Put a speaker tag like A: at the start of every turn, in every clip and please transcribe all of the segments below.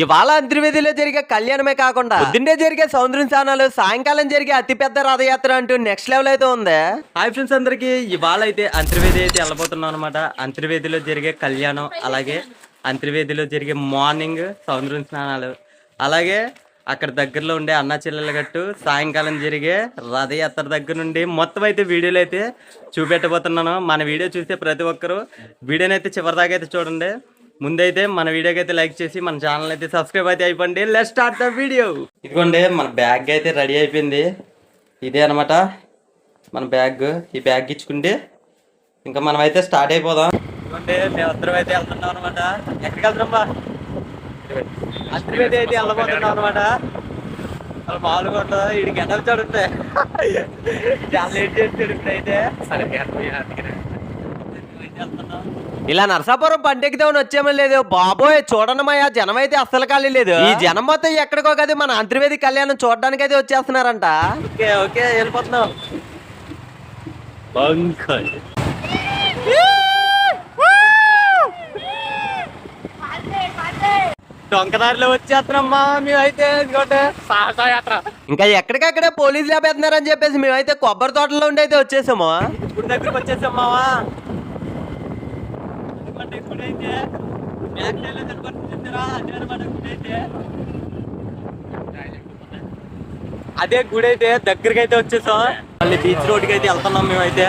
A: ఇవాళ అంతర్వేదిలో జరిగే కళ్యాణమే కాకుండా పొద్దున్నే జరిగే సౌందర్య స్థానాలు సాయంకాలం జరిగే అతిపెద్ద రథయాత్ర అంటూ నెక్స్ట్ లెవెల్ అయితే ఉంది. హాయ్ ఫ్రెండ్స్ అందరికి ఇవాళ అయితే అంతర్వేది అయితే వెళ్ళబోతున్నాం అనమాట అంతర్వేదిలో జరిగే కళ్యాణం అలాగే అంతర్వేదిలో జరిగే మార్నింగ్ సౌందర్య స్నానాలు అలాగే అక్కడ దగ్గరలో ఉండే అన్నా చెల్లెల గట్టు సాయంకాలం జరిగే రథయాత్ర దగ్గర నుండి మొత్తం అయితే వీడియోలు అయితే చూపెట్టబోతున్నాను. మన వీడియో చూస్తే ప్రతి ఒక్కరూ వీడియోని అయితే చివరిదాకా అయితే చూడండి. ముందైతే మన వీడియోకి అయితే లైక్ చేసి మన ఛానల్ అయితే సబ్స్క్రైబ్ అయితే అయిపోండి. లెట్ స్టార్ట్ ద వీడియో ఇదిగోండి మన బ్యాగ్ అయితే రెడీ అయిపోయింది. ఇదే అనమాట మన బ్యాగ్. ఈ బ్యాగ్ ఇచ్చుకుంటే ఇంకా మనం అయితే స్టార్ట్ అయిపోదాం. ఇదిగోండి మేమందరం అయితే వెళ్తున్నాం అనమాట ఎక్కడికి వెళ్తున్నాం బా? అంతర్వేది అయితే వెళ్ళబోతున్నాం అనమాట అసలు మామూలుగా ఉండదు వీడికి ఎండ చూడండి చాలా లేట్ చేస్తాడు ఇప్పుడైతే. ఇలా నరసాపురం పంటెక్కిదామని వచ్చేమో లేదు. బాబోయ్ చూడనమయ్యా జనం అయితే అస్సలు ఖాళీ లేదు. ఈ జనం మొత్తం ఎక్కడికో కదా మన అంతర్వేది కళ్యాణం చూడడానికి అయితే వచ్చేస్తున్నారంట. ఓకే ఓకే వెళ్ళిపోతున్నాం. డొంకదారిలో వచ్చేస్తున్నామ్మా మేమైతే ఇదిగోండి
B: సాహసయాత్ర
A: ఇంకా ఎక్కడికక్కడే పోలీసులు ఆపేస్తున్నారని చెప్పేసి మేమైతే కొబ్బరి తోటలో ఉండి అయితే వచ్చేసాము. ఇప్పుడు దగ్గరకు వచ్చేసామావా అదే గుడి అయితే. దగ్గరికి అయితే వచ్చేసాం. మళ్ళీ బీచ్ రోడ్కి అయితే వెళ్తున్నాం మేమైతే.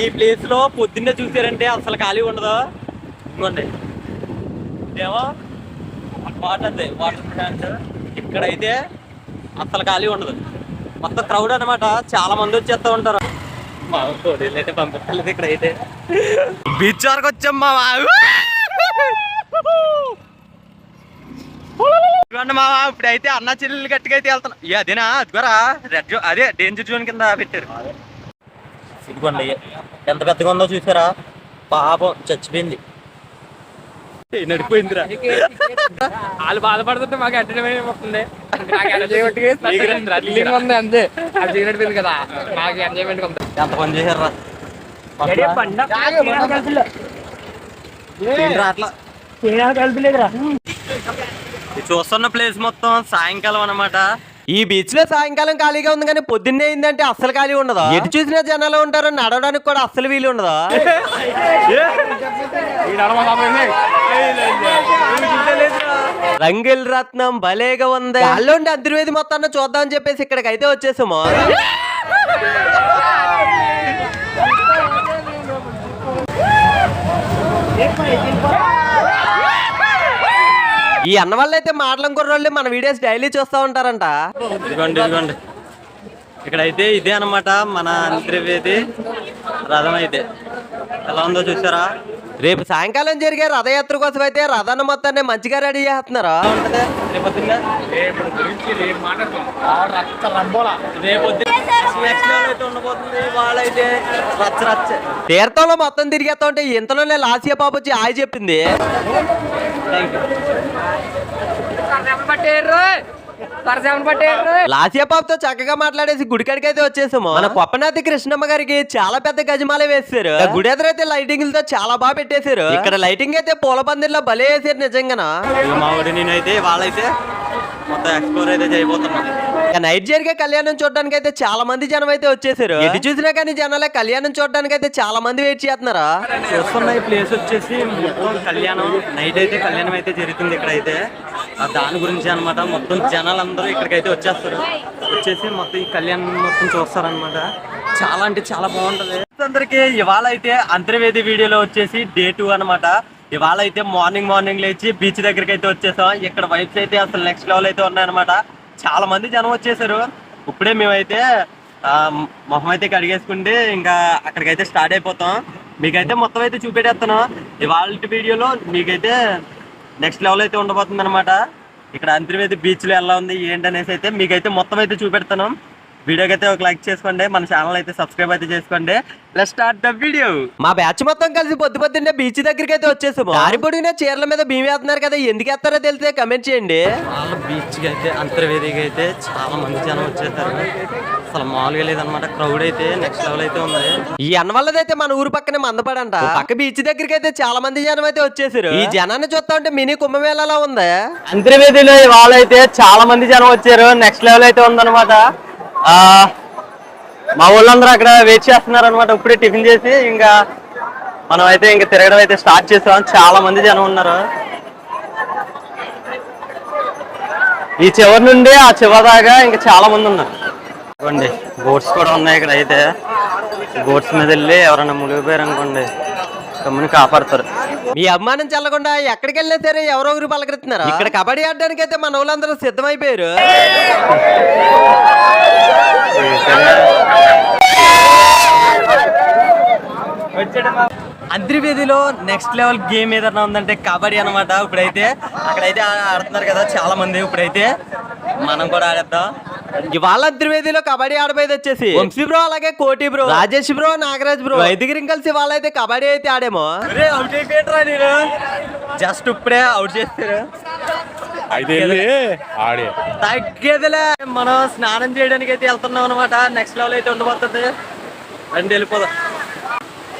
A: ఈ ప్లేస్లో పొద్దున్నే చూసారంటే అసలు ఖాళీ ఉండదు. ఇదిగోండి ఇదేమో వాటర్ వాటర్ ప్లాంట్ ఇక్కడైతే అసలు ఖాళీ ఉండదు. మొత్తం క్రౌడ్ అన్నమాట. చాలా మంది వచ్చేస్తూ ఉంటారు. మా పోలీసులు అయితే పంపించలేదు ఇక్కడైతే. బీచ్ వరకు వచ్చాం మా ఇవ్వండి మావా ఇప్పుడైతే అన్నా చెల్లెలు గట్టిగా అయితే వెళ్తున్నాం. అదేనా? అదేనా కూడా రెడ్ అదే డేంజర్ జోన్ కింద పెట్టారు. ఇదిగోండి ఎంత పెద్దగా ఉందో చూసారా? పాపం చచ్చిపోయింది. నడిపోయిందిరా.
B: వాళ్ళు బాధపడుతుంటే మాకు ఎంటర్టైన్మెంట్ వస్తుంది. అంతే. అది కదా. నాకు ఎంజాయ్మెంట్ ఉంది.
A: ఎంత పని చేశారా చూస్తున్న ప్లేస్ మొత్తం సాయంకాలం అన్నమాట. ఈ బీచ్లో సాయంకాలం ఖాళీగా ఉంది కానీ పొద్దున్నే అయిందంటే అస్సలు ఖాళీ ఉండదు? ఎటు చూసినా జనాలు ఉంటారు నడవడానికి కూడా అస్సలు వీలు ఉండదు? రంగుల రత్నం భలేగా ఉంది. అల్లుండి అంతర్వేది మొత్తాన్ని చూద్దామని చెప్పేసి ఇక్కడికి అయితే వచ్చేసాము ఈ అన్న వాళ్ళు అయితే మాటలం కుర్రోళ్ళు మన వీడియోస్ డైలీ చూస్తూ ఉంటారంట. ఇదిగోండి ఇదిగోండి. ఇక్కడైతే ఇదే అన్నమాట మన అంతర్వేది రథం అయితే. ఎలా ఉందో చూసారా? రేపు సాయంకాలం జరిగే రథయాత్ర కోసం అయితే రథాన్ని మొత్తాన్ని మంచిగా రెడీ చేస్తున్నారా? వాళ్ళైతే రచ్చ రచ్చ. తీర్థంలో మొత్తం తిరిగేస్తా ఉంటే ఇంతలోనే లాసియా పాప వచ్చి ఆయ చెప్పింది. థ్యాంక్ యూ
B: పట్టారు సరసేమని పట్టారు
A: లాసియా పాపతో చక్కగా మాట్లాడేసి గుడికాడికి అయితే వచ్చేసాము. మన కొప్పనాథి కృష్ణమ్మ గారికి చాలా పెద్ద గజమాల వేసారు ఆ. గుడి ఎదురైతే లైటింగ్తో చాలా బాగా పెట్టేశారు. ఇక్కడ లైటింగ్ అయితే పూల పందిర్లో భలే వేసారు నిజంగా మా నేనైతే వాళ్ళైతే మొత్తం ఎక్స్ప్లోర్ అయితే చేయబోతున్నాం. నైట్ జరిగే కళ్యాణం చూడడానికి అయితే చాలా మంది జనం అయితే వచ్చేసారు. ఎటు చూసినా కానీ జనాలే కళ్యాణం చూడడానికి అయితే చాలా మంది వెయిట్ చేస్తున్నారా? చూస్తున్న ఈ ప్లేస్ వచ్చేసి మొత్తం కళ్యాణం నైట్ అయితే కళ్యాణం అయితే జరుగుతుంది ఇక్కడ అయితే దాని గురించి అన్నమాట మొత్తం జనాలందరూ ఇక్కడికి అయితే వచ్చేస్తారు. వచ్చేసి మొత్తం ఈ కళ్యాణం మొత్తం చూస్తారనమాట చాలా అంటే చాలా బాగుంటది. అందరికి ఇవాళ అయితే అంతర్వేది వీడియోలో వచ్చేసి డే టూ అనమాట ఇవాళ అయితే మార్నింగ్ మార్నింగ్ లేచి బీచ్ దగ్గరికి అయితే వచ్చేసాం. ఇక్కడ వైబ్స్ అయితే అసలు నెక్స్ట్ లెవెల్ అయితే ఉన్నాయన్నమాట. చాలా మంది జనం వచ్చేసారు. ఇప్పుడే మేమైతే మొహం అయితే కడిగేసుకుంటే ఇంకా అక్కడికైతే స్టార్ట్ అయిపోతాం. మీకైతే మొత్తం అయితే చూపెట్టేస్తాను. ఇవాళ వీడియోలో మీకైతే నెక్స్ట్ లెవెల్ అయితే ఉండబోతుంది అనమాట ఇక్కడ అంతర్వేది బీచ్లో ఎలా ఉంది ఏంటనేసి అయితే మీకైతే మొత్తం అయితే చూపెడతాను. వీడియోకి అయితే ఒక లైక్ చేసుకోండి మన ఛానల్ అయితే సబ్స్క్రైబ్ అయితే చేసుకోండి. లెట్ స్టార్ట్ ద వీడియో మా బ్యాచ్ మొత్తం కలిసి పొద్దు పొద్దున్నే బీచ్ దగ్గరికి అయితే వచ్చేసాము. దారి పొడిగిన చీరల మీద భీమి వేస్తున్నారు కదా ఎందుకు వేస్తారో తెలిస్తే కమెంట్ చేయండి. చాలా బీచ్ అయితే అంతర్వేదికి అయితే చాలా మంది జనం వచ్చేసారు అసలు మామూలుగా లేదనమాట క్రౌడ్ అయితే నెక్స్ట్ లెవెల్ అయితే ఉంది. ఈ అన్న వల్లదైతే మన ఊరు పక్కనే మందపడంట. పక్క బీచ్ దగ్గరికి అయితే చాలా మంది జనం అయితే వచ్చేసారు. ఈ జనాన్ని చూస్తా ఉంటే మినీ కుంభమేళలా ఉంది? అంతర్వేదిలో ఇవాళ అయితే చాలా మంది జనం వచ్చారు నెక్స్ట్ లెవెల్ అయితే ఉందన్నమాట. మా ఊళ్ళందరూ అక్కడ వెయిట్ చేస్తున్నారు అనమాట ఇప్పుడే టిఫిన్ చేసి ఇంకా మనం అయితే ఇంకా తిరగడం అయితే స్టార్ట్ చేసాం. చాలా మంది జనం ఉన్నారు. ఈ చివరి నుండి ఆ చివరి దాకా ఇంకా చాలా మంది ఉన్నారు. చూడండి బోట్స్ కూడా ఉన్నాయి ఇక్కడ అయితే. బోట్స్ మీద వెళ్ళి ఎవరైనా మునిగిపోయారు అనుకోండి కమ్ముని కాపాడతారు. మీ అభిమానం చల్లకుండా ఎక్కడికి వెళ్ళినా సరే ఎవరో ఒకరు పలకరిస్తున్నారు? ఇక్కడ కబడ్డీ ఆడడానికి అయితే మన వాళ్ళందరూ సిద్ధమైపోయారు. అంతర్వేదిలో నెక్స్ట్ లెవెల్ గేమ్ ఏదైనా ఉందంటే కబడ్డీ అనమాట ఇప్పుడైతే అక్కడైతే ఆడుతున్నారు కదా చాలా మంది ఇప్పుడైతే మనం కూడా ఆడేద్దాం. ఇవాళ అంతర్వేదిలో కబడ్డీ ఆడబోయేది వచ్చేసి. వంశీ బ్రో అలాగే Koti bro. Rajesh bro Nagaraj bro. ఐదుగురిని కలిసి వాళ్ళైతే కబడ్డీ అయితే ఆడేమో. అవుట్ అయిపోయారా నేను? జస్ట్ ఇప్పుడే అవుట్ చేస్తారు. తగ్గేదిలే మనం స్నానం చేయడానికి అయితే వెళ్తున్నాం అనమాట నెక్స్ట్ లెవెల్ అయితే ఉండబోతుంది. రండి వెళ్ళిపోదాం.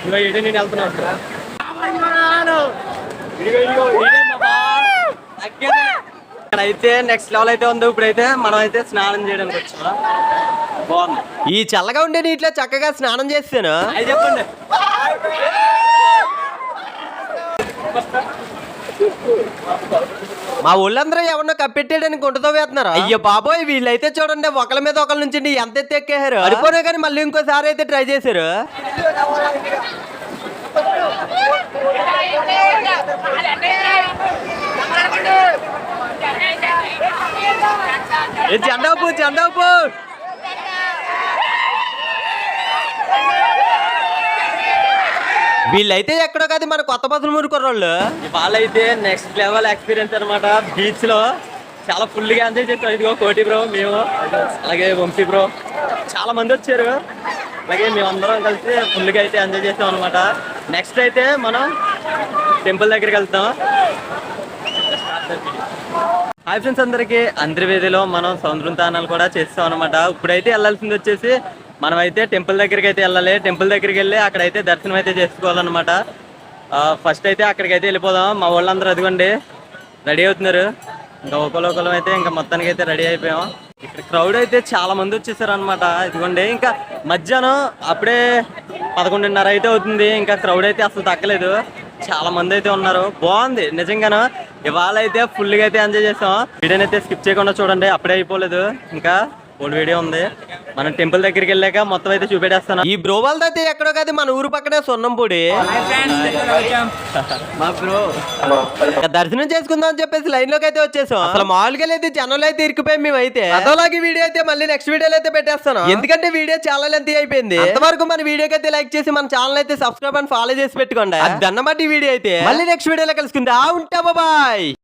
A: ఇదిగో ఇటు నేను వెళ్తున్నాను. తగ్గేదిలే. ఇక్కడైతే నెక్స్ట్ లెవెల్ అయితే ఉంది ఇప్పుడైతే మనం అయితే స్నానం చేయడానికి వచ్చామా బాగుంది. ఈ చల్లగా ఉండే నీటిలో చక్కగా స్నానం చేస్తాను? అది చెప్పండి. మా ఊళ్ళందరూ ఎవరినో కప్పెట్టేయడానికి గుంటతో వేస్తున్నారు? అయ్యో బాబోయ్ వీళ్ళైతే చూడండి ఒకళ్ళ మీద ఒకళ్ళ నుంచి ఎంత ఎత్తి ఎక్కేశారు అడిపోయినా కానీ మళ్ళీ ఇంకోసారి అయితే ట్రై చేశారు. ఏ చందాపూర్ చందాపూర్. వీళ్ళైతే ఎక్కడో కాదు మన కొత్త బస్సులు మురుకుర్రోళ్ళు. వాళ్ళైతే నెక్స్ట్ లెవెల్ ఎక్స్పీరియన్స్ అనమాట బీచ్లో చాలా ఫుల్గా ఎంజాయ్ చేస్తాం ఇదిగో కోటి బ్రో మేము అలాగే వంశీ బ్రో చాలా మంది వచ్చారు. అలాగే మేమందరం కలిసి ఫుల్గా అయితే ఎంజాయ్ చేస్తాం అనమాట నెక్స్ట్ అయితే మనం టెంపుల్ దగ్గరికి వెళ్తాం. హాయ్ ఫ్రెండ్స్ అందరికి. అంతర్వేదిలో మనం సముద్రం తానాలు కూడా చేస్తాం అనమాట ఇప్పుడైతే వెళ్ళాల్సింది వచ్చేసి మనం అయితే టెంపుల్ దగ్గరికి అయితే వెళ్ళాలి. టెంపుల్ దగ్గరికి వెళ్ళి అక్కడైతే దర్శనం అయితే చేసుకోవాలన్నమాట. ఫస్ట్ అయితే అక్కడికి అయితే వెళ్ళిపోదాం. మా వాళ్ళందరూ అదిగోండి. రెడీ అవుతున్నారు. ఇంకా ఒకరు అయితే ఇంకా మొత్తానికి అయితే రెడీ అయిపోయాం. ఇక్కడ క్రౌడ్ అయితే చాలా మంది వచ్చేసారు అనమాట ఇదిగోండి. ఇంకా మధ్యాహ్నం అప్పుడే పదకొండున్నర అయితే అవుతుంది. ఇంకా క్రౌడ్ అయితే అసలు తగ్గలేదు. చాలా మంది అయితే ఉన్నారు. బాగుంది. నిజంగాను ఇవాళ అయితే ఫుల్గా అయితే ఎంజాయ్ చేసాం. వీడియోని అయితే స్కిప్ చేయకుండా చూడండి అప్పుడే అయిపోలేదు. ఇంకా ఓల్డ్ వీడియో ఉంది. మనం టెంపుల్ దగ్గరికి వెళ్ళాక మొత్తం అయితే చూపెట్టేస్తాను. ఈ బ్రో అయితే ఎక్కడో కాదు మన ఊరు పక్కనే సొన్నంపూడి. మా బ్రో. దర్శనం చేసుకుందాం అని చెప్పేసి లైన్లోకి అయితే వచ్చేసాం. అసలు మామూలుగా లేదు జనంలో అయితే ఇరికిపోయాం మేము అయితే అదోలాగి వీడియో అయితే మళ్ళీ నెక్స్ట్ వీడియోలో అయితే పెట్టేస్తాను. ఎందుకంటే వీడియో చాలా లెంత్ అయిపోయింది. అంతవరకు మన వీడియోకి అయితే లైక్ చేసి మన ఛానల్ అయితే సబ్స్క్రైబ్ అండ్ ఫాలో చేసి పెట్టుకోండి. అది దన్నమాట ఈ వీడియో అయితే. మళ్ళీ నెక్స్ట్ వీడియోలో కలుసుకుందా. ఉంటా బాయ్